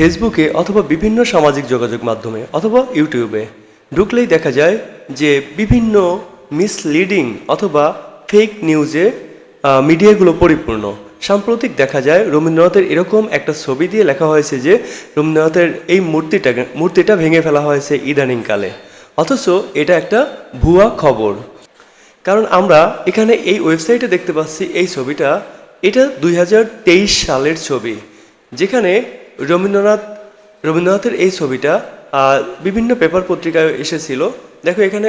ফেসবুকে অথবা বিভিন্ন সামাজিক যোগাযোগ মাধ্যমে অথবা ইউটিউবে ঢুকলেই দেখা যায় যে বিভিন্ন মিসলিডিং অথবা ফেক নিউজে মিডিয়াগুলো পরিপূর্ণ। সাম্প্রতিক দেখা যায় রবীন্দ্রনাথের এরকম একটা ছবি দিয়ে লেখা হয়েছে যে রবীন্দ্রনাথের এই মূর্তিটা মূর্তিটা ভেঙে ফেলা হয়েছে ইদানিংকালে। অথচ এটা একটা ভুয়া খবর। কারণ আমরা এখানে এই ওয়েবসাইটে দেখতে পাচ্ছি এই ছবিটা, এটা দুই হাজার তেইশ সালের ছবি। যেখানে রবীন্দ্রনাথ, রবীন্দ্রনাথের এই ছবিটা বিভিন্ন পেপার পত্রিকায় এসেছিল। দেখো, এখানে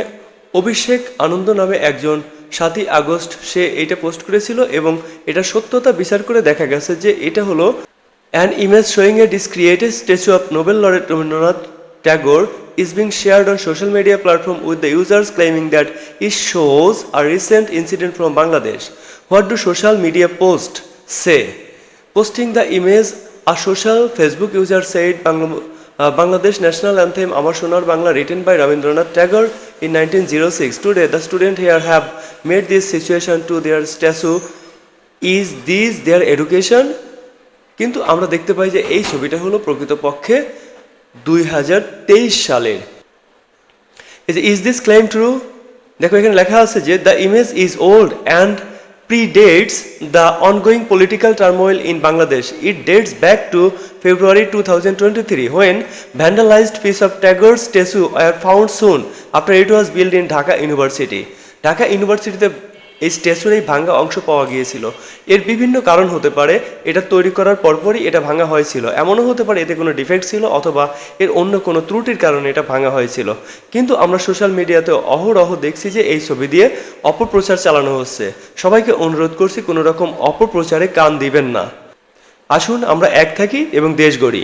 অভিষেক আনন্দ নামে একজন সাতই আগস্ট সে এটা পোস্ট করেছিল এবং এটা সত্যতা বিচার করে দেখা গেছে যে এটা হলো an image showing a is created statue of Nobel laureate Rabindranath Tagore is being shared on social media platform with the users claiming that is shows our recent incident from Bangladesh what do social media post say posting the image a social Facebook user site Bangladesh national anthem Amar Sonar Bangla written by Rabindranath Tagore in nineteen zero six today the student here have made this situation to their statue is this their education কিন্তু আমরা দেখতে পাই যে এই ছবিটা হলো প্রকৃতপক্ষে দুই হাজার তেইশ সালের। ইজ দিস ক্লেম ট্রু দেখো, এখানে লেখা আছে যে the image is old and predates the ongoing political turmoil in Bangladesh. It dates back to February 2023 when vandalized piece of Tagore's statue were found soon after it was built in Dhaka University. Dhaka ইউনিভার্সিটিতে এই স্ট্যাচুর এই ভাঙ্গা অংশ পাওয়া গিয়েছিল। এর বিভিন্ন কারণ হতে পারে, এটা তৈরি করার পরপরই এটা ভাঙা হয়েছিল। এমনও হতে পারে এতে কোনো ডিফেক্ট ছিল অথবা এর অন্য কোনো ত্রুটির কারণে এটা ভাঙা হয়েছিল। কিন্তু আমরা সোশ্যাল মিডিয়াতে অহরহ দেখছি যে এই ছবি দিয়ে অপপ্রচার চালানো হচ্ছে। সবাইকে অনুরোধ করছি কোনো রকম অপপ্রচারে কান দিবেন না। আসুন আমরা এক থাকি এবং দেশ গড়ি।